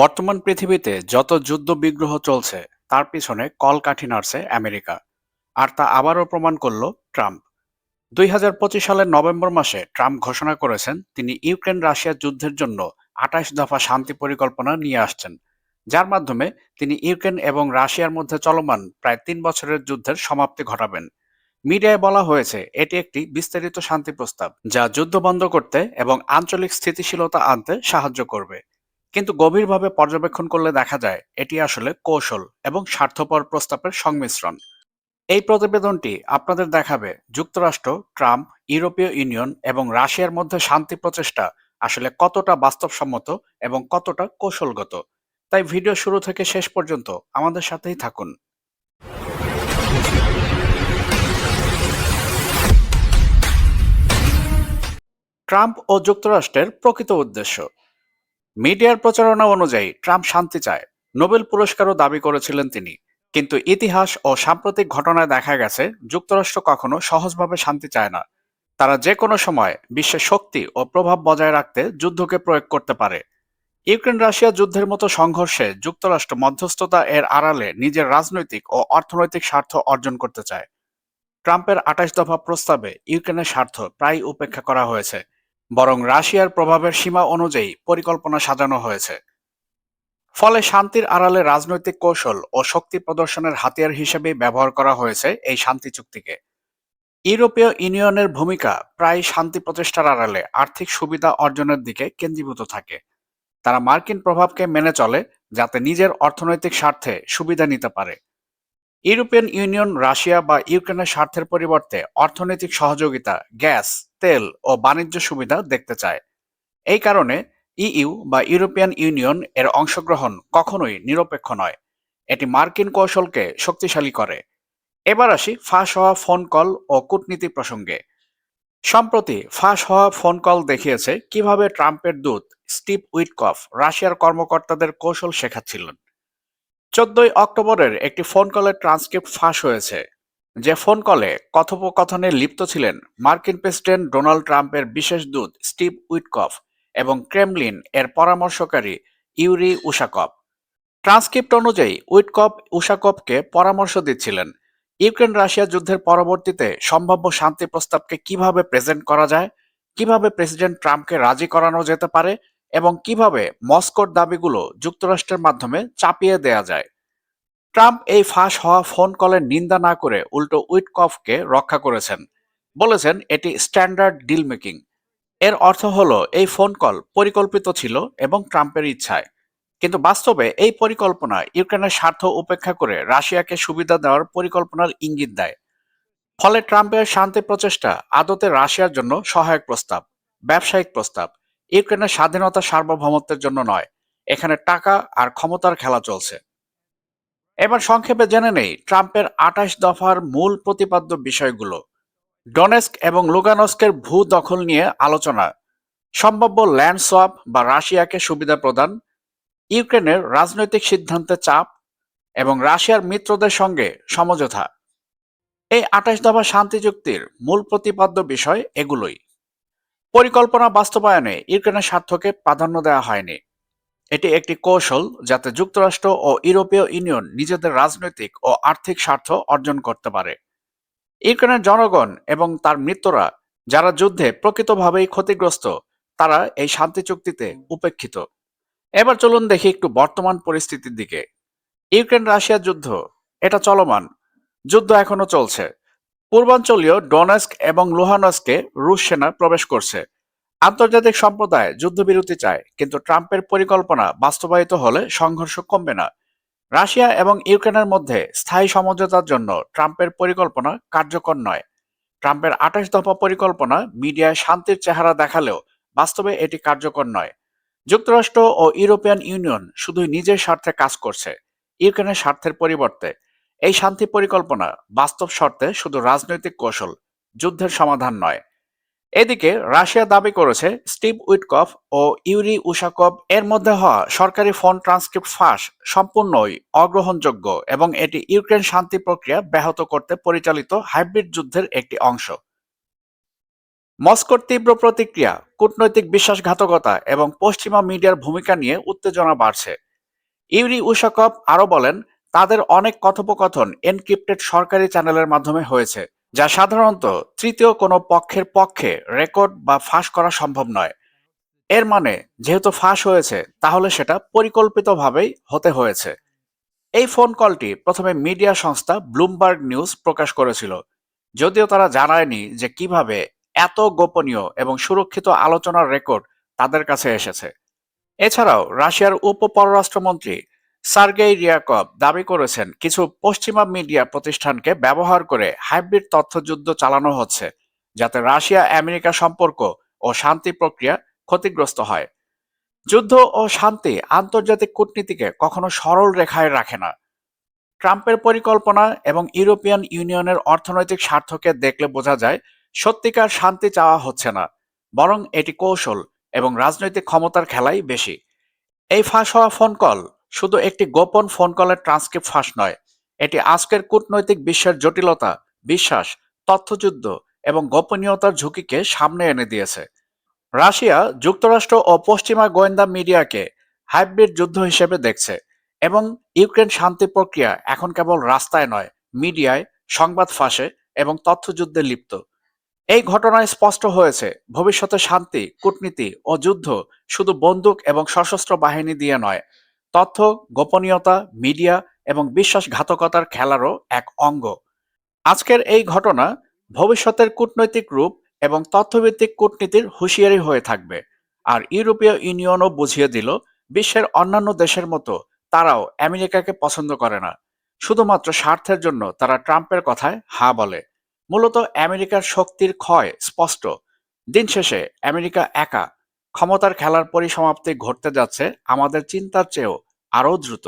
বর্তমান পৃথিবীতে যত যুদ্ধ বিগ্রহ চলছে, তার পিছনে কলকাঠি নাড়ছে আমেরিকা। আর তা আবারও প্রমাণ করল ট্রাম্প। দুই হাজার পঁচিশ সালের নভেম্বর মাসে ট্রাম্প ঘোষণা করেছেন, তিনি ইউক্রেন রাশিয়া যুদ্ধের জন্য আঠাশ দফা শান্তি পরিকল্পনা নিয়ে আসছেন, যার মাধ্যমে তিনি ইউক্রেন এবং রাশিয়ার মধ্যে চলমান প্রায় তিন বছরের যুদ্ধের সমাপ্তি ঘটাবেন। মিডিয়ায় বলা হয়েছে, এটি একটি বিস্তারিত শান্তি প্রস্তাব, যা যুদ্ধ বন্ধ করতে এবং আঞ্চলিক স্থিতিশীলতা আনতে সাহায্য করবে। কিন্তু গভীরভাবে পর্যবেক্ষণ করলে দেখা যায়, এটি আসলে কৌশল এবং স্বার্থপর প্রস্তাবের সংমিশ্রণ। এই প্রতিবেদনটি আপনাদের দেখাবে যুক্তরাষ্ট্র, ট্রাম্প, ইউরোপীয় ইউনিয়ন এবং রাশিয়ার মধ্যে শান্তি প্রচেষ্টা আসলে কতটা বাস্তবসম্মত এবং কতটা কৌশলগত। তাই ভিডিও শুরু থেকে শেষ পর্যন্ত আমাদের সাথেই থাকুন। ট্রাম্প ও যুক্তরাষ্ট্রের প্রকৃত উদ্দেশ্য। মিডিয়ার প্রচারণা অনুযায়ী ট্রাম্প শান্তি চায়। নোবেল পুরস্কারও দাবি করেছিলেন তিনি। কিন্তু ইতিহাস ও সাম্প্রতিক ঘটনায় দেখা গেছে, যুক্তরাষ্ট্র কখনো সহজভাবে শান্তি চায় না। তারা যে কোনো সময় বিশ্বের শক্তি ও প্রভাব বজায় রাখতে যুদ্ধকে প্রয়োগ করতে পারে। ইউক্রেন রাশিয়া যুদ্ধের মতো সংঘর্ষে যুক্তরাষ্ট্র মধ্যস্থতা এর আড়ালে নিজের রাজনৈতিক ও অর্থনৈতিক স্বার্থ অর্জন করতে চায়। ট্রাম্পের আঠাশ দফা প্রস্তাবে ইউক্রেনের স্বার্থ প্রায় উপেক্ষা করা হয়েছে। বরং রাশিয়ার প্রভাবের সীমা অনুযায়ী পরিকল্পনা সাজানো হয়েছে। ফলে শান্তির আড়ালে রাজনৈতিক কৌশল ও শক্তি প্রদর্শনের হাতিয়ার হিসেবে ব্যবহার করা হয়েছে এই শান্তি চুক্তিকে। ইউরোপীয় ইউনিয়নের ভূমিকা প্রায় শান্তি প্রচেষ্টার আড়ালে আর্থিক সুবিধা অর্জনের দিকে কেন্দ্রীভূত থাকে। তারা মার্কিন প্রভাবকে মেনে চলে, যাতে নিজের অর্থনৈতিক স্বার্থে সুবিধা নিতে পারে। ইউরোপিয়ান ইউনিয়ন রাশিয়া বা ইউক্রেনের স্বার্থের পরিবর্তে অর্থনৈতিক সহযোগিতা, গ্যাস তেল ও বাণিজ্য সুবিধা দেখতে চায়। এই কারণে ইইউ বা ইউরোপিয়ান ইউনিয়ন এর অংশগ্রহণ কখনোই নিরপেক্ষ নয়। এটি মার্কিন কৌশলকে শক্তিশালী করে। এবার আসি ফাঁস হওয়া ফোন কল ও কূটনীতি প্রসঙ্গে। সম্প্রতি ফাঁস হওয়া ফোন কল দেখিয়েছে কীভাবে ট্রাম্পের দূত স্টিভ উইটকফ রাশিয়ার কর্মকর্তাদের কৌশল শেখাচ্ছিলেন। চোদ্দই অক্টোবরের একটি ফোন কলের ট্রান্সক্রিপ্ট ফাঁস হয়েছে। যে ফোন কলে কথোপকথনে লিপ্ত ছিলেন মার্কিন প্রেসিডেন্ট ডোনাল্ড ট্রাম্পের বিশেষ দূত স্টিভ উইটকফ এবং ক্রেমলিন এর পরামর্শকারী ইউরি উশাকপ ট্রান্সক্রিপ্ট অনুযায়ী উইটকপ উশাকপকে পরামর্শ দিচ্ছিলেন, ইউক্রেন রাশিয়া যুদ্ধের পরবর্তীতে সম্ভাব্য শান্তি প্রস্তাবকে কীভাবে প্রেজেন্ট করা যায়, কীভাবে প্রেসিডেন্ট ট্রাম্পকে রাজি করানো যেতে পারে এবং কীভাবে মস্কোর দাবিগুলো যুক্তরাষ্ট্রের মাধ্যমে চাপিয়ে দেয়া যায়? ট্রাম্প এই ফাঁস হওয়া ফোন কলের নিন্দা না করে উল্টো উইটকফকে রক্ষা করেছেন। বলেছেন, এটি স্ট্যান্ডার্ড ডিল মেকিং। এর অর্থ হল, এই ফোন কল পরিকল্পিত ছিল এবং ট্রাম্পের ইচ্ছায়। কিন্তু বাস্তবে এই পরিকল্পনা ইউক্রেনের স্বার্থ উপেক্ষা করে রাশিয়াকে সুবিধা দেওয়ার পরিকল্পনার ইঙ্গিত দেয়। ফলে ট্রাম্পের শান্তি প্রচেষ্টা আদতে রাশিয়ার জন্য সহায়ক প্রস্তাব, ব্যবসায়িক প্রস্তাব, ইউক্রেনের স্বাধীনতা সার্বভৌমত্বের জন্য নয়। এখানে টাকা আর ক্ষমতার খেলা চলছে। এবার সংক্ষেপে জেনে নেই ট্রাম্পের আঠাশ দফার মূল প্রতিপাদ্য বিষয়গুলো। ডনেস্ক এবং লুগানস্কের ভূ দখল নিয়ে আলোচনা। সম্ভাব্য ল্যান্ড সোয়াপ বা রাশিয়াকে সুবিধা প্রদান। ইউক্রেনের রাজনৈতিক সিদ্ধান্তে চাপ এবং রাশিয়ার মিত্রদের সঙ্গে সমঝোতা। এই আঠাশ দফা শান্তি চুক্তির মূল প্রতিপাদ্য বিষয় এগুলোই। পরিকল্পনা বাস্তবায়নে ইউক্রেনের স্বার্থকে প্রাধান্য দেওয়া হয়নি। এটি একটি কৌশল যাতে যুক্তরাষ্ট্র ও ইউরোপীয় ইউনিয়ন নিজেদের রাজনৈতিক ও আর্থিক স্বার্থ অর্জন করতে পারে। ইউক্রেনের জনগণ এবং তার মৃত্যুরা যারা যুদ্ধে প্রকৃতভাবেই ক্ষতিগ্রস্ত, তারা এই শান্তি চুক্তিতে উপেক্ষিত। এবার চলুন দেখি একটু বর্তমান পরিস্থিতির দিকে। ইউক্রেন রাশিয়া যুদ্ধ, এটা চলমান। যুদ্ধ এখনও চলছে। পূর্বাঞ্চলীয় ডোনেস্ক এবং লুহানস্কে রুশ সেনা প্রবেশ করছে। আন্তর্জাতিক সম্প্রদায় যুদ্ধবিরতি চায়, কিন্তু ট্রাম্পের পরিকল্পনা বাস্তবায়িত হলে সংঘর্ষ কমবে না। রাশিয়া এবং ইউক্রেনের মধ্যে স্থায়ী সমঝোতার জন্য ট্রাম্পের পরিকল্পনা কার্যকর নয়। ট্রাম্পের আঠাশ দফা পরিকল্পনা মিডিয়ায় শান্তির চেহারা দেখালেও বাস্তবে এটি কার্যকর নয়। যুক্তরাষ্ট্র ও ইউরোপিয়ান ইউনিয়ন শুধুই নিজের স্বার্থে কাজ করছে, ইউক্রেনের স্বার্থের পরিবর্তে। এই শান্তি পরিকল্পনা বাস্তব শর্তে শুধু রাজনৈতিক কৌশল, যুদ্ধের সমাধান নয়। এদিকে রাশিয়া দাবি করেছে স্টিভ উইটকফ ও ইউরি উশাকভ এর মধ্যে হওয়া সরকারি ফোন ট্রান্সক্রিপ্ট ফাঁস সম্পূর্ণই অগ্রহণযোগ্য এবং এটি ইউক্রেন শান্তি প্রক্রিয়া ব্যাহত করতে পরিচালিত হাইব্রিড যুদ্ধের একটি অংশ। মস্কোর তীব্র প্রতিক্রিয়া, কূটনৈতিক বিশ্বাসঘাতকতা এবং পশ্চিমা মিডিয়ার ভূমিকা নিয়ে উত্তেজনা বাড়ছে। ইউরি উশাকপ আরও বলেন, তাদের অনেক কথোপকথন এনক্রিপ্টেড সরকারি চ্যানেলের মাধ্যমে হয়েছে। যা সাধারণত তৃতীয় কোনো পক্ষের পক্ষে রেকর্ড বা ফাঁস করা সম্ভব নয়। এর মানে যেহেতু ফাঁস হয়েছে, তাহলে সেটা পরিকল্পিতভাবেই হতে হয়েছে। এই ফোন কলটি প্রথমে মিডিয়া সংস্থা ব্লুমবার্গ নিউজ প্রকাশ করেছিল, যদিও তারা জানায়নি যে কীভাবে এত গোপনীয় এবং সুরক্ষিত আলোচনার রেকর্ড তাদের কাছে এসেছে। এছাড়াও রাশিয়ার উপ পররাষ্ট্রমন্ত্রী সার্গেই রিয়াকভ দাবি করেছেন, কিছু পশ্চিমা মিডিয়া প্রতিষ্ঠানকে ব্যবহার করে হাইব্রিড তথ্যযুদ্ধ চালানো হচ্ছে, যাতে রাশিয়া, আমেরিকা সম্পর্ক ও শান্তি প্রক্রিয়া ক্ষতিগ্রস্ত হয়। যুদ্ধ ও শান্তি আন্তর্জাতিক কূটনীতিকে কখনো সরল রেখায় রাখে না। ট্রাম্পের পরিকল্পনা এবং ইউরোপিয়ান ইউনিয়নের অর্থনৈতিক স্বার্থকে দেখলে বোঝা যায়, সত্যিকার শান্তি চাওয়া হচ্ছে না, বরং এটি কৌশল এবং রাজনৈতিক ক্ষমতার খেলাই বেশি। এই ফাঁস হওয়া ফোন কল শুধু একটি গোপন ফোন কলের ট্রান্সক্রিপ্ট ফাঁস নয়, এটি আজকের কূটনৈতিক বিশ্বের জটিলতা, বিশ্বাস, তথ্যযুদ্ধ এবং গোপনীয়তার ঝুঁকিকে সামনে এনে দিয়েছে। রাশিয়া যুক্তরাষ্ট্র ও পশ্চিমা গোয়েন্দা মিডিয়াকে হাইব্রিড যুদ্ধ হিসেবে দেখছে এবং ইউক্রেন শান্তি প্রক্রিয়া এখন কেবল রাস্তায় নয়, মিডিয়ায় সংবাদ ফাঁসে এবং তথ্যযুদ্ধে লিপ্ত। এই ঘটনায় স্পষ্ট হয়েছে, ভবিষ্যতে শান্তি, কূটনীতি ও যুদ্ধ শুধু বন্দুক এবং সশস্ত্র বাহিনী দিয়ে নয় তথ্য, গোপনীয়তা, মিডিয়া এবং বিশ্বাসঘাতকতার খেলারও এক অঙ্গ। আজকের এই ঘটনা ভবিষ্যতের কূটনৈতিক রূপ এবং তথ্যভিত্তিক কূটনীতির হুঁশিয়ারি হয়ে থাকবে। আর ইউরোপীয় ইউনিয়নও বুঝিয়ে দিল, বিশ্বের অন্যান্য দেশের মতো তারাও আমেরিকাকে পছন্দ করে না। শুধুমাত্র স্বার্থের জন্য তারা ট্রাম্পের কথায় হা বলে। মূলত আমেরিকার শক্তির ক্ষয় স্পষ্ট। দিন শেষে আমেরিকা একা ক্ষমতার খেলার পরিসমাপ্তি ঘটতে যাচ্ছে আমাদের চিন্তার চেয়েও আরও দ্রুত।